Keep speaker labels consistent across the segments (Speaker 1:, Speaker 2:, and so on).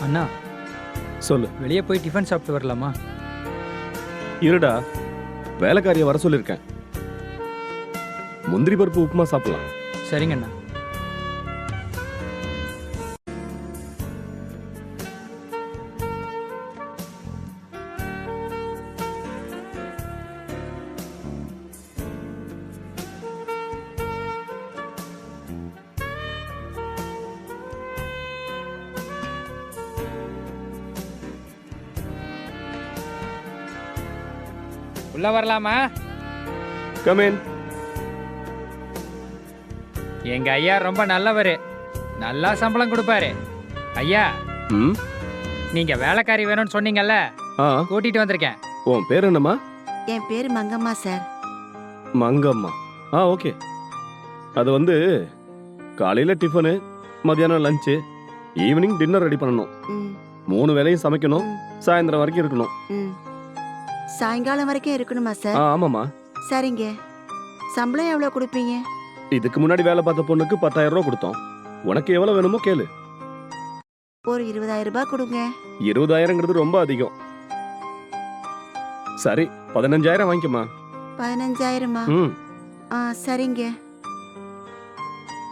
Speaker 1: அண்ணா
Speaker 2: சொல்லு.
Speaker 1: வெளியே போய் டிஃபன் சாப்பிட்டு வரலாமா?
Speaker 2: இருடா வேலைக்காரியை வர சொல்லியிருக்கேன். முந்திரி பருப்பு உப்புமா சாப்பிடலாம்.
Speaker 1: சரிங்க உள்ள வரலாமா?
Speaker 2: கமேன்
Speaker 1: எங்க ஐயா ரொம்ப நல்லவர். நல்லா சம்பளம் கொடுப்பாரு. ஐயா
Speaker 2: ம்?
Speaker 1: நீங்க வேலைக்காரி வேணும்னு சொன்னீங்கல்ல?
Speaker 2: ஆ.
Speaker 1: கூட்டிட்டு வந்திருக்கேன்.
Speaker 2: உன் பேர் என்னம்மா?
Speaker 3: என் பேரு மங்கம்மா சார்.
Speaker 2: மங்கம்மா. ஆ ஓகே. அது வந்து காலையில் டிஃபனு மத்தியானம் லஞ்சு ஈவினிங் டின்னர் ரெடி பண்ணணும்.
Speaker 3: ம்,
Speaker 2: மூணு வேளையும் சமைக்கணும் சாயந்தரம் வரைக்கும் இருக்கணும்.
Speaker 3: ம். சாயங்காலம் வரைக்கும் இருக்கணுமா
Speaker 2: ஆ
Speaker 3: சார்
Speaker 2: ஆமாம்மா.
Speaker 3: சரிங்க. சம்பளம் எவ்வளவு கொடுப்பீங்க?
Speaker 2: இதுக்கு முன்னாடி வேலை பார்த்த பொண்ணுக்கு பத்தாயிரம் ரூபா கொடுத்தோம். உனக்கு எவ்வளோ வேணுமோ கேளு.
Speaker 3: ஒரு இருபதாயிரம் ரூபாய் கொடுங்க.
Speaker 2: இருபதாயிரங்கிறது ரொம்ப அதிகம். சரி பதினஞ்சாயிரம் வாங்கிக்கம்மா.
Speaker 3: பதினஞ்சாயிரமா?
Speaker 2: ம்.
Speaker 3: ஆ சரிங்க.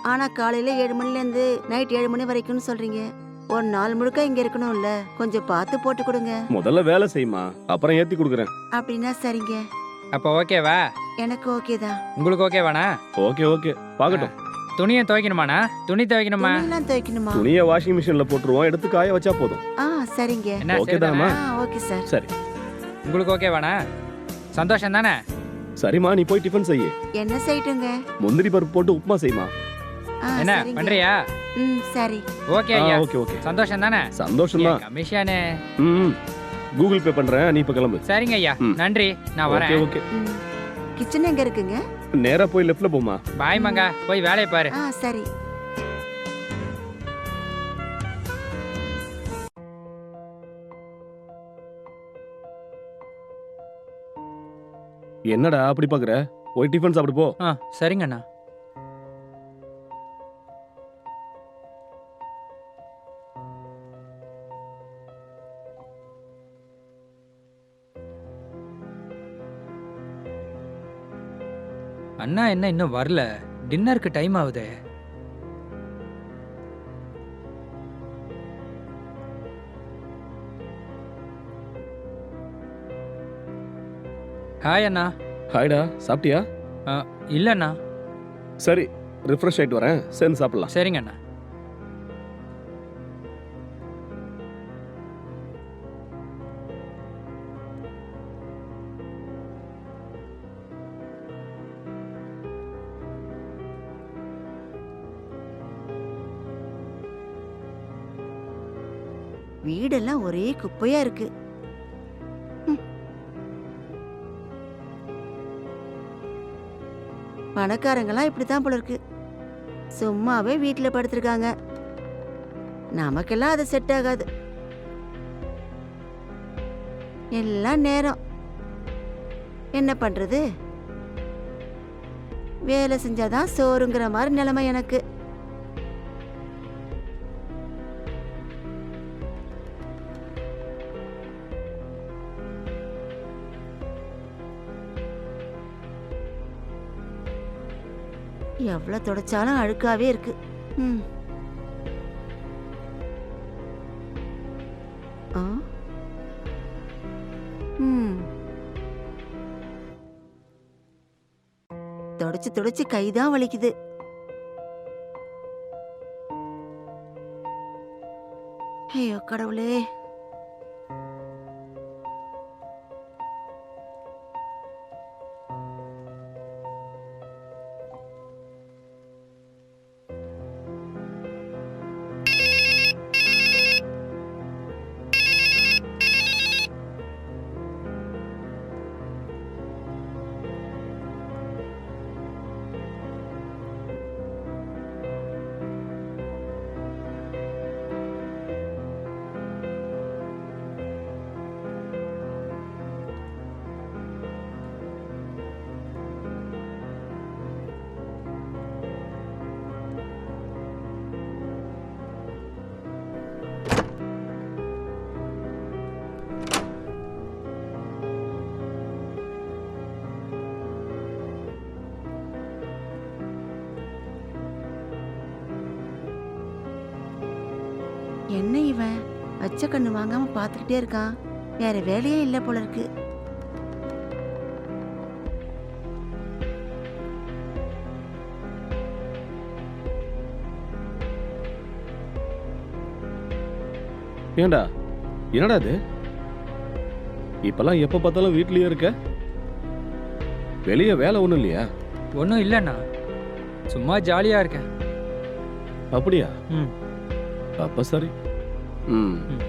Speaker 3: ஆனா காலையில ஏழு மணில இருந்து நைட் ஏழு மணி வரைக்கும்னு சொல்றீங்க. ஒரு நாள் முழுக்க இங்க இருக்கணும்ல. கொஞ்சம் பார்த்து போட்டு கொடுங்க.
Speaker 2: முதல்ல வேலை செய்யுமா? அப்புறம் ஏத்தி கொடுக்குறேன்.
Speaker 3: அப்படின்னா சரிங்க.
Speaker 1: அப்போ ஓகேவா
Speaker 3: எனக்கு ஓகே தான்.
Speaker 1: உங்களுக்கு ஓகேவாண்ணா
Speaker 2: ஓகே ஓகே பார்க்கட்டும்.
Speaker 1: துணியை துவைக்கணுமாண்ணா? துணி துவைக்கணுமா?
Speaker 3: துணியெல்லாம் துவைக்கணுமா?
Speaker 2: துணியை வாஷிங் மிஷின்ல போட்டுருவோம். எடுத்து காய வச்சா போதும்.
Speaker 3: ஆ சரிங்க.
Speaker 1: என்ன
Speaker 2: ஓகே
Speaker 1: சரிதானா?
Speaker 3: ஆ ஓகே சார்
Speaker 2: சரி.
Speaker 1: உங்களுக்கு ஓகேவாண்ணா சந்தோஷம் தானே?
Speaker 2: சரிம்மா நீ போய் டிஃபன் செய்யு.
Speaker 3: என்ன செய்யட்டுங்க?
Speaker 2: முந்திரி பருப்பு போட்டு உப்புமா செய்யுமா?
Speaker 3: ஆ
Speaker 1: என்ன
Speaker 3: சரிங்க.
Speaker 1: பண்றியா?
Speaker 3: ம் சரி.
Speaker 1: ஓகே
Speaker 2: ஆ
Speaker 1: ஐயா.
Speaker 2: Okay okay.
Speaker 1: சந்தோஷம் தானே?
Speaker 2: சந்தோஷம் தான்.
Speaker 1: கமிஷனு
Speaker 2: ம் கூகுள் பே பண்றேன் நீ இப்ப கிளம்பு.
Speaker 1: சரிங்க ஐயா.
Speaker 2: ம்.
Speaker 1: நன்றி. நான்
Speaker 2: ஓகே
Speaker 1: வரேன்.
Speaker 2: ஓகே
Speaker 3: ம். கிச்சன் எங்க இருக்குங்க?
Speaker 2: நேரா போய் லெஃப்ட்ல போமா
Speaker 1: பாய் மங்கா. போய் வேலையை பாரு.
Speaker 3: ஆ சரி.
Speaker 2: என்னடா அப்படி பாக்குற? போய் டிஃபன் சாப்பிடு போ.
Speaker 1: ஆ சரிங்கண்ணா. அண்ணா என்ன இன்னும் வரல? டின்னருக்கு டைம் ஆகுதே ஹாய் அண்ணா.
Speaker 2: ஹாய்டா சாப்பிட்டியா?
Speaker 1: இல்லைண்ணா.
Speaker 2: சரி ரிஃப்ரெஷ் ஆயிட்டு வரேன். சேர்ந்து சாப்பிடலாம்.
Speaker 1: சரிங்க அண்ணா.
Speaker 3: வீடெல்லாம் ஒரே குப்பையா இருக்கு. பணக்காரங்களாம் பணக்காரங்கெல்லாம் இப்படித்தான் போல இருக்கு. சும்மாவே வீட்டில் படுத்திருக்காங்க. நமக்கெல்லாம் அது செட் ஆகாது. எல்லாம் நேரம். என்ன பண்றது? வேலை செஞ்சாதான் சோறுங்கிற மாதிரி நிலைமை எனக்கு. எவ்வளவு தொடச்சாலும் அழுக்காவே இருக்கு ம். ஆ? ம். தொடச்சு தொடச்சு கைதான் வலிக்குது ஐயோ கடவுளே இவன்? அச்ச கண்ணு வாங்காம பார்த்துக்கிட்டே இருக்கான். வேற வேலையே இல்லை போல இருக்கு.
Speaker 2: ஏண்டா? என்னடா இது? இப்பெல்லாம் எப்ப பார்த்தாலும் வீட்லயே இருக்க? வெளியே வேலை ஒண்ணும் இல்லையா?
Speaker 1: ஒன்றும் இல்லைண்ணா. சும்மா ஜாலியாக இருக்கேன்.
Speaker 2: அப்படியா?
Speaker 1: ம்.
Speaker 2: அப்ப சரி ம்
Speaker 1: ம்.